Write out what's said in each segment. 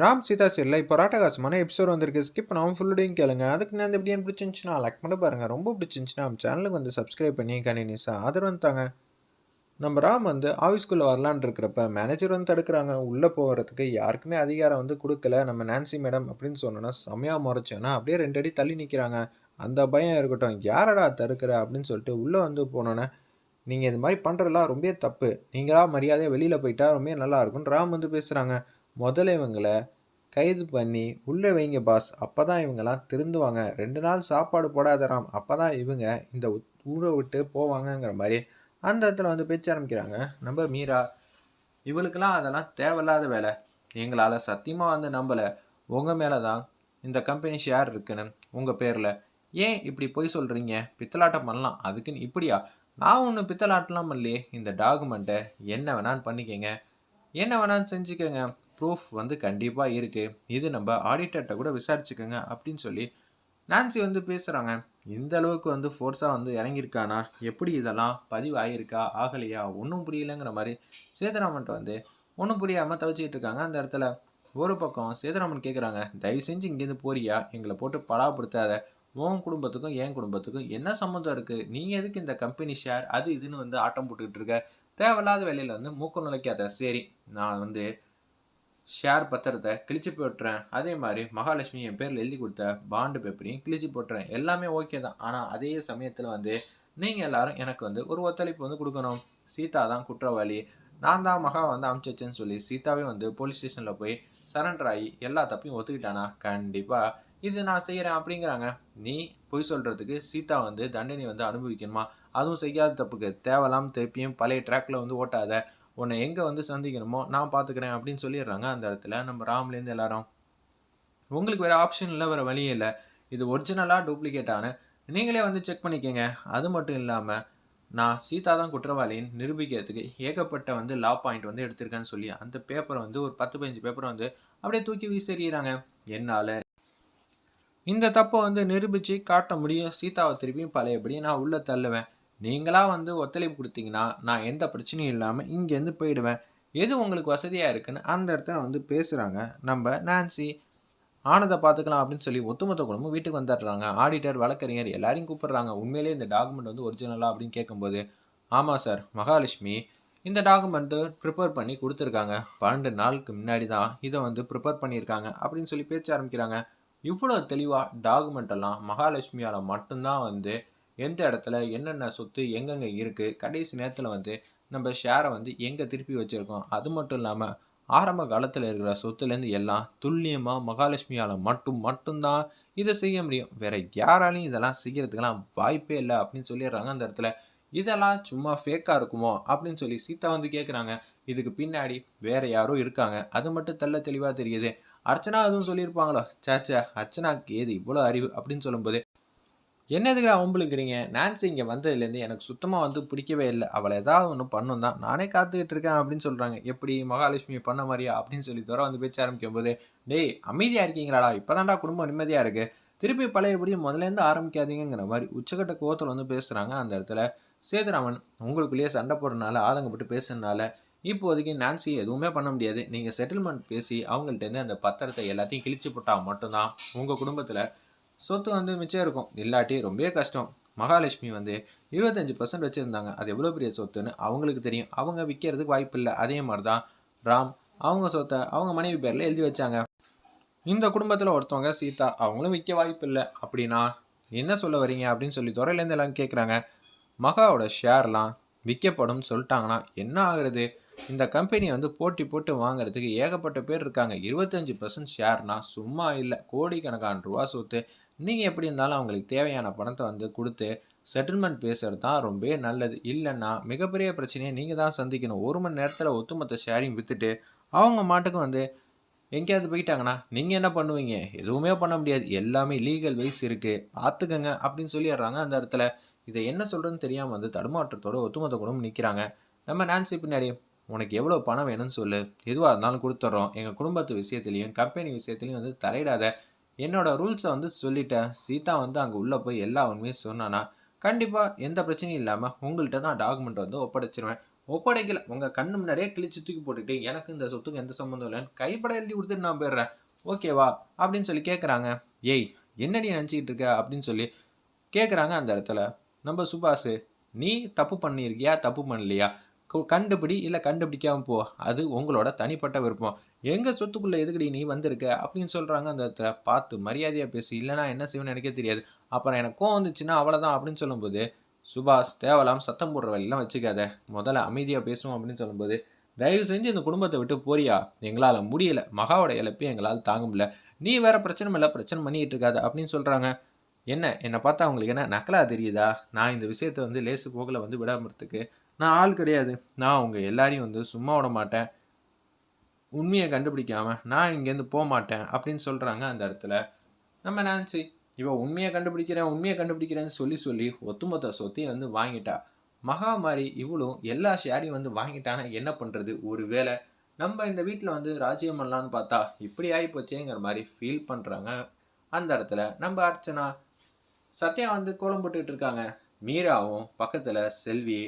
ராம் சீதா சீரில் இப்போ ராட்டகாசமான எபிசோட் வந்திருக்கு. ஸ்கிப் பண்ணாமல் ஃபுல்லுடையும் கேளுங்க. அதுக்கு நான் எப்படி பிடிச்சிருந்துச்சுன்னா லைக் பண்ணி பாருங்கள் ரொம்ப பிடிச்சிருந்துச்சுன்னா நம்ம சேனலுக்கு வந்து சப்ஸ்கிரைப் பண்ணி கண்டினியூஸாக ஆதரவு வந்துட்டாங்க நம்ம ராம் வந்து ஆஃபீஸ்க்குள்ளே வரலான்னு இருக்கிறப்ப மேனேஜர் வந்து தடுக்கிறாங்க. உள்ளே போகிறதுக்கு யாருக்குமே அதிகாரம் வந்து கொடுக்கல. நம்ம நான்சி மேடம் அப்படின்னு சொன்னோன்னா செம்மையாக முறைச்சோன்னா அப்படியே ரெண்டு அடி தள்ளி நிற்கிறாங்க அந்த பயம் இருக்கட்டும். யாரடா தடுக்கிற அப்படின்னு சொல்லிட்டு உள்ளே வந்து போனோன்னே நீங்கள் இது மாதிரி பண்ணுறதுலாம் ரொம்ப தப்பு. நீங்களா மரியாதையாக வெளியில் போயிட்டா ரொம்ப நல்லா இருக்கும்னு ராம் வந்து பேசுகிறாங்க முதல்ல இவங்களை கைது பண்ணி உள்ளே வைங்க பாஸ் அப்போ தான் இவங்கெல்லாம் திருந்துவாங்க. ரெண்டு நாள் சாப்பாடு போடாதராம். அப்போ தான் இவங்க இந்த ஊரை விட்டு போவாங்கங்கிற மாதிரி அந்த இடத்துல வந்து பேச்ச ஆரம்பிக்கிறாங்க. நம்ம மீரா இவளுக்கெல்லாம் அதெல்லாம் தேவையில்லாத வேலை. எங்களால் சத்தியமாக வந்து நம்பலை. உங்கள் மேலே தான் இந்த கம்பெனி ஷேர் இருக்குன்னு உங்கள் பேரில். ஏன் இப்படி பொய் சொல்கிறீங்க பித்தலாட்டம் பண்ணலாம். அதுக்குன்னு இப்படியா? நான் ஒன்று பித்தலாட்டலாம் இல்லையே இந்த டாக்குமெண்ட்டை என்ன வேணான்னு பண்ணிக்கங்க. என்ன வேணான்னு செஞ்சுக்கோங்க. ப்ரூஃப் வந்து கண்டிப்பாக இருக்குது இது நம்ம ஆடிட்டர்கிட்ட கூட விசாரிச்சுக்கோங்க அப்படின்னு சொல்லி நான்சி வந்து பேசுகிறாங்க இந்த அளவுக்கு வந்து ஃபோர்ஸாக வந்து இறங்கியிருக்கானா? எப்படி இதெல்லாம் பதிவு ஆகியிருக்கா ஆகலையா? ஒன்றும் புரியலைங்கிற மாதிரி சேதுராமன்ட்ட வந்து ஒன்றும் புரியாமல் தவிச்சிக்கிட்டு இருக்காங்க அந்த இடத்துல. ஒரு பக்கம் சேதுராமன் கேட்குறாங்க தயவு செஞ்சு இங்கேருந்து போறியா? எங்களை போட்டு படாப்படுத்தாத உன் குடும்பத்துக்கும் என் குடும்பத்துக்கும் என்ன சம்மந்தம் இருக்குது நீங்கள் எதுக்கு இந்த கம்பெனி ஷேர் அது இதுன்னு வந்து ஆட்டம் போட்டுக்கிட்டு இருக்க. தேவையில்லாத வேலையில் வந்து மூக்கம் நுழைக்காத. சரி நான் வந்து ஷேர் பத்திரத்தை கிழிச்சு போட்டுறேன். அதே மாதிரி மகாலட்சுமி என் பேரில் எழுதி கொடுத்த பாண்டு பேப்பரையும் கிழிச்சு போட்டுறேன். எல்லாமே ஓகே தான். ஆனால் அதே சமயத்தில் வந்து நீங்கள் எல்லாரும் எனக்கு வந்து ஒரு ஒத்துழைப்பு வந்து கொடுக்கணும். சீதா தான் குற்றவாளி. நான் தான் மகா வந்து அனுப்பிச்சிச்சேன்னு சொல்லி சீதாவே வந்து போலீஸ் ஸ்டேஷனில் போய் சரண்டர் ஆகி எல்லா தப்பையும் ஒத்துக்கிட்டானா? கண்டிப்பாக இது நான் செய்கிறேன் அப்படிங்கிறாங்க. நீ பொய் சொல்கிறதுக்கு சீதா வந்து தண்டனை வந்து அனுபவிக்கணுமா? அதுவும் செய்யாத தப்புக்கு தேவலாம் திருப்பியும் பழைய ட்ராக்கில் வந்து ஓட்டாத. உன்னை எங்கே வந்து சந்திக்கணுமோ நான் பார்த்துக்கிறேன் அப்படின்னு சொல்லிடுறாங்க அந்த இடத்துல. நம்ம ராம்லேருந்து எல்லாரும். உங்களுக்கு வேறு ஆப்ஷன் இல்லை வேறு வழியே இல்லை. இது ஒரிஜினலாக டூப்ளிகேட்டான நீங்களே வந்து செக் பண்ணிக்கோங்க. அது மட்டும் இல்லாமல் நான் சீதா தான் குற்றவாளின்னு நிரூபிக்கிறதுக்கு ஏகப்பட்ட வந்து லா பாயிண்ட் வந்து எடுத்திருக்கேன்னு சொல்லி அந்த பேப்பரை வந்து ஒரு பத்து பதினஞ்சு பேப்பரை வந்து அப்படியே தூக்கி வீசறிகிறாங்க என்னால்? இந்த தப்பை வந்து நிரூபித்து காட்ட முடியும். சீதாவை திருப்பியும் பழையபடி நான் உள்ளே தள்ளுவேன். நீங்களாக வந்து ஒத்துழைப்பு கொடுத்தீங்கன்னா நான் எந்த பிரச்சனையும் இல்லாமல் இங்கேருந்து போயிடுவேன். எது உங்களுக்கு வசதியாக இருக்குன்னு அந்த இடத்துல வந்து பேசுகிறாங்க நம்ம நான்சி ஆனதை பார்த்துக்கலாம் அப்படின்னு சொல்லி ஒத்துமொத்த குடும்பம் வீட்டுக்கு வந்துடுறாங்க. ஆடிட்டர் வழக்கறிஞர் எல்லாரையும் கூப்பிட்றாங்க. உண்மையிலே இந்த டாக்குமெண்ட் வந்து ஒரிஜினலாக அப்படின்னு கேட்கும்போது ஆமாம் சார் மகாலட்சுமி இந்த டாக்குமெண்ட்டு ப்ரிப்பேர் பண்ணி கொடுத்துருக்காங்க. பன்னெண்டு நாளுக்கு முன்னாடி தான் இதை வந்து ப்ரிப்பேர் பண்ணியிருக்காங்க அப்படின்னு சொல்லி பேச்ச ஆரம்பிக்கிறாங்க. இவ்வளோ தெளிவாக டாக்குமெண்ட் எல்லாம் மகாலட்சுமியால் மட்டும்தான் வந்து எந்த இடத்துல என்னென்ன சொத்து எங்கெங்கே இருக்குது கடைசி நேரத்தில் வந்து நம்ம ஷேரை வந்து எங்கே திருப்பி வச்சுருக்கோம்? அது மட்டும் இல்லாமல் ஆரம்ப காலத்தில் இருக்கிற சொத்துலேருந்து எல்லாம் துல்லியமாக மகாலட்சுமியால் மட்டும் மட்டும்தான் இதை செய்ய முடியும். வேறு யாராலையும் இதெல்லாம் செய்கிறதுக்கெல்லாம் வாய்ப்பே இல்லை அப்படின்னு சொல்லிடுறாங்க அந்த இடத்துல. இதெல்லாம் சும்மா ஃபேக்காக இருக்குமோ? அப்படின்னு சொல்லி சீதா வந்து கேட்குறாங்க இதுக்கு பின்னாடி வேறு யாரோ இருக்காங்க. அது மட்டும் தெல்ல தெளிவாக தெரியுது. அர்ச்சனா அதுவும் சொல்லியிருப்பாங்களோ? சேச்சே அர்ச்சனாக்கு ஏது இவ்வளோ அறிவு? அப்படின்னு சொல்லும்போது என்ன எதுக்கு அவம்பளுக்குறீங்க நான்சி இங்கே வந்ததுலேருந்து எனக்கு சுத்தமாக வந்து பிடிக்கவே இல்லை. அவளை ஏதாவது ஒன்று பண்ணும் தான். நானே காத்துக்கிட்டு இருக்கேன் அப்படின்னு சொல்கிறாங்க எப்படி மகாலட்சுமி பண்ண மாதிரியா அப்படின்னு சொல்லி தவிர வந்து பேச்ச ஆரம்பிக்கும் போது டேய் அமைதியாக இருக்கீங்களாடா? இப்போ தான்டா குடும்பம் நிம்மதியாக இருக்குது திருப்பி பழையபடி முதலேருந்து ஆரம்பிக்காதீங்கிற மாதிரி உச்சக்கட்ட கோவத்தில் வந்து பேசுகிறாங்க அந்த இடத்துல. சேதுராமன் உங்களுக்குள்ளேயே சண்டை போடுறதுனால ஆதங்கப்பட்டு பேசுறதுனால இப்போதைக்கு நான்சி எதுவுமே பண்ண முடியாது. நீங்கள் செட்டில்மெண்ட் பேசி அவங்கள்ட்டேருந்து அந்த பத்திரத்தை எல்லாத்தையும் கிழிச்சு போட்டால் மட்டும்தான் உங்கள் குடும்பத்தில் சொத்து வந்து மிச்சம் இருக்கும். இல்லாட்டி ரொம்பவே கஷ்டம். மகாலட்சுமி வந்து இருபத்தஞ்சி பர்சன்ட் வச்சுருந்தாங்க. அது எவ்வளோ பெரிய சொத்துன்னு அவங்களுக்கு தெரியும். அவங்க விற்கிறதுக்கு வாய்ப்பு இல்லை. அதே மாதிரி தான் ராம் அவங்க சொத்தை அவங்க மனைவி பேரில் எழுதி வச்சாங்க. இந்த குடும்பத்தில் ஒருத்தவங்க சீதா அவங்களும் விற்க வாய்ப்பு இல்லை. அப்படின்னா என்ன சொல்ல வரீங்க அப்படின்னு சொல்லி துறையிலேருந்து எல்லாம் கேட்குறாங்க மகாவோட ஷேர்லாம் விற்கப்படும் சொல்லிட்டாங்கன்னா என்ன ஆகுறது? இந்த கம்பெனியை வந்து போட்டி போட்டு வாங்குறதுக்கு ஏகப்பட்ட பேர் இருக்காங்க. இருபத்தஞ்சி பர்சன்ட் ஷேர்னா சும்மா இல்லை. கோடிக்கணக்கான ரூபா சொத்து. நீங்கள் எப்படி இருந்தாலும் அவங்களுக்கு தேவையான பணத்தை வந்து கொடுத்து செட்டில்மெண்ட் பேசுகிறது தான் ரொம்ப நல்லது. இல்லைன்னா மிகப்பெரிய பிரச்சனையை நீங்கள் தான் சந்திக்கணும். ஒரு மணி நேரத்தில் ஒத்துமொத்த ஷேரிங் விற்றுட்டு அவங்க மாட்டுக்கு வந்து எங்கேயாவது போயிட்டாங்கன்னா நீங்கள் என்ன பண்ணுவீங்க? எதுவுமே பண்ண முடியாது. எல்லாமே லீகல் வைஸ் இருக்குது பார்த்துக்கங்க அப்படின்னு சொல்லிடுறாங்க. அந்த இடத்துல இதை என்ன சொல்கிறதுன்னு தெரியாமல் வந்து தடுமாற்றத்தோட ஒத்துமொத்த குடும்பம் நிற்கிறாங்க நம்ம நான்சி பின்னாடி உனக்கு எவ்வளோ பணம் வேணும்னு சொல்லு. எதுவாக இருந்தாலும் கொடுத்துட்றோம். எங்கள் குடும்பத்து விஷயத்துலையும் கம்பெனி விஷயத்துலையும் வந்து தலையிடாத என்னோட ரூல்ஸை வந்து சொல்லிட்டேன். சீதா வந்து அங்கே உள்ளே போய் எல்லா உண்மையும் சொன்னானா கண்டிப்பாக எந்த பிரச்சனையும் இல்லாமல் உங்கள்கிட்ட நான் டாக்குமெண்ட் வந்து ஒப்படைச்சிருவேன். ஒப்படைக்கல. உங்கள் கண்ணு முன்னாடியே கிழிச்சு தூக்கி போட்டுட்டு எனக்கு இந்த சொத்துக்கு எந்த சம்மந்தம் இல்லைன்னு கைப்பட எழுதி கொடுத்துட்டு நான் போயிடுறேன். ஓகேவா அப்படின்னு சொல்லி கேட்குறாங்க ஏய் என்னடி நினச்சிக்கிட்டு இருக்க? அப்படின்னு சொல்லி கேட்குறாங்க அந்த இடத்துல. நம்ம சுபாஷ் நீ தப்பு பண்ணியிருக்கியா? தப்பு பண்ணலையா? கு- கண்டுபிடி இல்லை கண்டுபிடிக்காமல் போ. அது உங்களோட தனிப்பட்ட விருப்பம். எங்கள் சொத்துக்குள்ளே எதுக்கடி நீ வந்திருக்க? அப்படின்னு சொல்கிறாங்க அந்த பார்த்து மரியாதையாக பேசி. இல்லைனா என்ன செய்வேன்னு எனக்கே தெரியாது. அப்புறம் எனக்கு கோவம் வந்துச்சுன்னா அவ்வளோதான் அப்படின்னு சொல்லும்போது சுபாஷ் தேவலாம் சத்தம் போடுற வழியெல்லாம் வச்சுக்காத. முதல்ல அமைதியாக பேசுவோம் அப்படின்னு சொல்லும்போது தயவு செஞ்சு இந்த குடும்பத்தை விட்டு போறியா? எங்களால் முடியல. மகாவோட இழப்பை எங்களால் தாங்க முடியல. நீ வேற பிரச்சனை இல்லை பிரச்சனை பண்ணிகிட்டு இருக்காத அப்படின்னு சொல்கிறாங்க என்ன? என்னை பார்த்தா அவங்களுக்கு என்ன நக்கலாக தெரியுதா? நான் இந்த விஷயத்தை வந்து லேசு போகலை வந்து விடாமறதுக்கு நான் ஆள் கிடையாது. நான் அவங்க எல்லாரையும் வந்து சும்மா விட மாட்டேன். உண்மையை கண்டுபிடிக்காம நான் இங்கேருந்து போக மாட்டேன் அப்படின்னு சொல்கிறாங்க அந்த இடத்துல. நம்ம நான்சி இவ உண்மையை கண்டுபிடிக்கிறேன் உண்மையை கண்டுபிடிக்கிறேன்னு சொல்லி சொல்லி ஒத்துமொத்த சொத்தையும் வந்து வாங்கிட்டா. மகாமாரி இவளும் எல்லா ஷேரையும் வந்து வாங்கிட்டானா என்ன பண்ணுறது ஒரு வேளை நம்ம இந்த வீட்டில் வந்து ராஜ்யம் பண்ணலான்னு பார்த்தா இப்படி ஆகி போச்சேங்கிற மாதிரி ஃபீல் பண்ணுறாங்க அந்த இடத்துல நம்ம அர்ச்சனா சத்யா வந்து கோலம் போட்டுக்கிட்டு இருக்காங்க. மீராவும் பக்கத்தில் செல்வி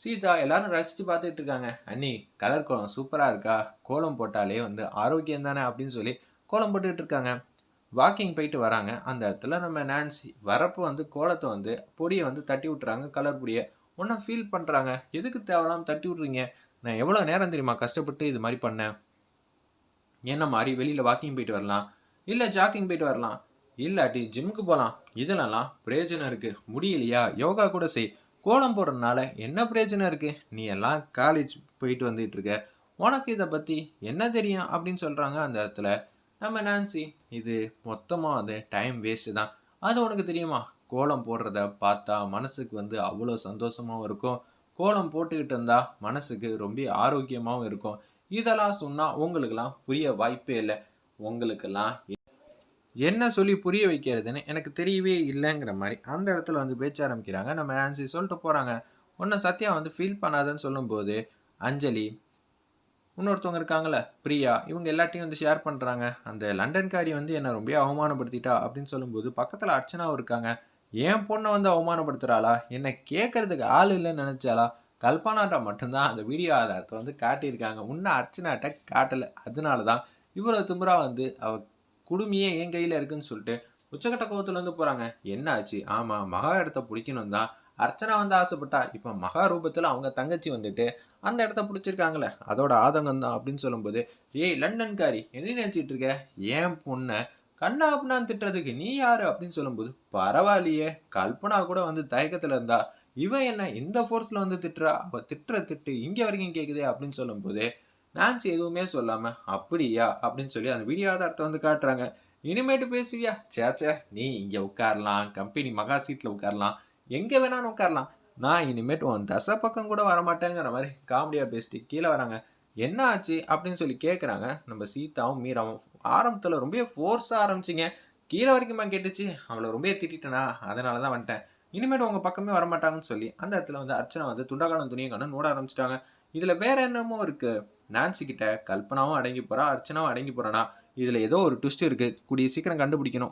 சீதா எல்லாரும் ரசித்து பார்த்துட்டு இருக்காங்க. அண்ணி கலர் கோலம் சூப்பராக இருக்கா? கோலம் போட்டாலே வந்து ஆரோக்கியம் தானே அப்படின்னு சொல்லி கோலம் போட்டுக்கிட்டு இருக்காங்க. வாக்கிங் போயிட்டு வராங்க. அந்த இடத்துல நம்ம நான்சி வரப்போ வந்து கோலத்தை வந்து பொடியை வந்து தட்டி விட்டுறாங்க. கலர் பொடியை. ஒன்றும் ஃபீல் பண்ணுறாங்க எதுக்கு தேவையில்லாம தட்டி விட்றீங்க? நான் எவ்வளோ நேரம் தெரியுமா கஷ்டப்பட்டு இது மாதிரி பண்ணேன்? என்ன மாதிரி? வெளியில் வாக்கிங் போயிட்டு வரலாம். இல்லை ஜாக்கிங் போயிட்டு வரலாம். இல்லாட்டி ஜிம்முக்கு போகலாம் இதெல்லாம் பிரயோஜனம் இருக்குது முடியலையா? யோகா கூட செய். கோலம் போடுறதுனால என்ன பிரயோஜனம் இருக்குது நீ எல்லாம் காலேஜ் போயிட்டு வந்துகிட்டு இருக்க. உனக்கு இதை பற்றி என்ன தெரியும் அப்படின்னு சொல்கிறாங்க அந்த இடத்துல. நம்ம நான்சி இது மொத்தமாக வந்து டைம் வேஸ்ட்டு தான். அது உனக்கு தெரியுமா? கோலம் போடுறத பார்த்தா மனசுக்கு வந்து அவ்வளோ சந்தோஷமாகவும் இருக்கும். கோலம் போட்டுக்கிட்டு இருந்தால் மனசுக்கு ரொம்ப ஆரோக்கியமாகவும் இருக்கும். இதெல்லாம் சொன்னால் உங்களுக்கெல்லாம் புரிய வாய்ப்பே இல்லை. உங்களுக்கெல்லாம் என்ன சொல்லி புரிய வைக்கிறதுன்னு எனக்கு தெரியவே இல்லைங்கிற மாதிரி அந்த இடத்துல வந்து பேச்ச ஆரம்பிக்கிறாங்க. நம்ம ஆன்சி சொல்லிட்டு போகிறாங்க ஒன்றும் சத்யா வந்து ஃபீல் பண்ணாதன்னு சொல்லும்போது அஞ்சலி இன்னொருத்தவங்க இருக்காங்கல்ல பிரியா இவங்க எல்லாத்தையும் வந்து ஷேர் பண்ணுறாங்க அந்த லண்டன்காரி வந்து என்னை ரொம்ப அவமானப்படுத்திட்டா அப்படின்னு சொல்லும்போது பக்கத்தில் அர்ச்சனாவும் இருக்காங்க. என் பொண்ணை வந்து அவமானப்படுத்துகிறாளா என்னை கேட்கறதுக்கு ஆள் இல்லைன்னு நினச்சாளா? கல்பனாட்ட மட்டும்தான் அந்த வீடியோ ஆதாரத்தை வந்து காட்டியிருக்காங்க. இன்னும் அர்ச்சனாட்ட காட்டலை. அதனால தான் இவ்வளோ திமுறா வந்து அவ குடுமையே என் கையில் இருக்குன்னு சொல்லிட்டு உச்சக்கட்ட வந்து போகிறாங்க என்ன ஆச்சு ஆமாம் மகா இடத்த பிடிக்கணும் தான் அர்ச்சனா வந்து ஆசைப்பட்டா. இப்போ மகா ரூபத்தில் அவங்க தங்கச்சி வந்துட்டு அந்த இடத்த பிடிச்சிருக்காங்களே. அதோட ஆதங்கம் தான் அப்படின்னு சொல்லும்போது ஏய் லண்டன்காரி என்ன நினச்சிட்டு இருக்க? ஏன் பொண்ணை கண்ணா அப்படின்னான்னு திட்டுறதுக்கு நீ யாரு? அப்படின்னு சொல்லும்போது பரவாயில்லையே கல்பனா கூட வந்து தயக்கத்தில் இருந்தா இவன் என்ன இந்த ஃபோர்ஸில் வந்து திட்டுறா? அவ திட்டுற திட்டு இங்கே வரைக்கும் கேட்குதே அப்படின்னு சொல்லும்போது நான்சி எதுவுமே சொல்லாமல் அப்படியா? அப்படின்னு சொல்லி அந்த வீடியோ ஆதாரத்தை வந்து காட்டுறாங்க. இனிமேட்டு பேசுவியா? சேச்சே நீ இங்கே உட்காரலாம் கம்பெனி மகா சீட்டில் உட்காரலாம் எங்கே வேணாலும் உட்காரலாம். நான் இனிமேட்டு உன் தசை பக்கம் கூட வரமாட்டேங்கிற மாதிரி காமெடியாக பேசிட்டு கீழே வராங்க. என்ன ஆச்சு? அப்படின்னு சொல்லி கேட்குறாங்க நம்ம சீதாவும் மீராவும். ஆரம்பத்தில் ரொம்ப ஃபோர்ஸாக ஆரம்பிச்சிங்க. கீழே வரைக்குமா கேட்டுச்சு? அவளை ரொம்ப திட்டிட்டேனா? அதனால தான் வந்துட்டேன். இனிமேட்டு உங்கள் பக்கமே வரமாட்டாங்கன்னு சொல்லி அந்த இடத்துல வந்து அர்ச்சனா வந்து துண்டகாலம் துணியை கண்ணு நோட ஆரம்பிச்சிட்டாங்க. இதில் வேற என்னமோ இருக்குது நான்சி கிட்ட கல்பனாவும் அடங்கி போகிறா அர்ச்சனாவும் அடங்கி போறானா? இதில் ஏதோ ஒரு ட்விஸ்ட் இருக்குது கூடிய சீக்கிரம் கண்டுபிடிக்கணும்.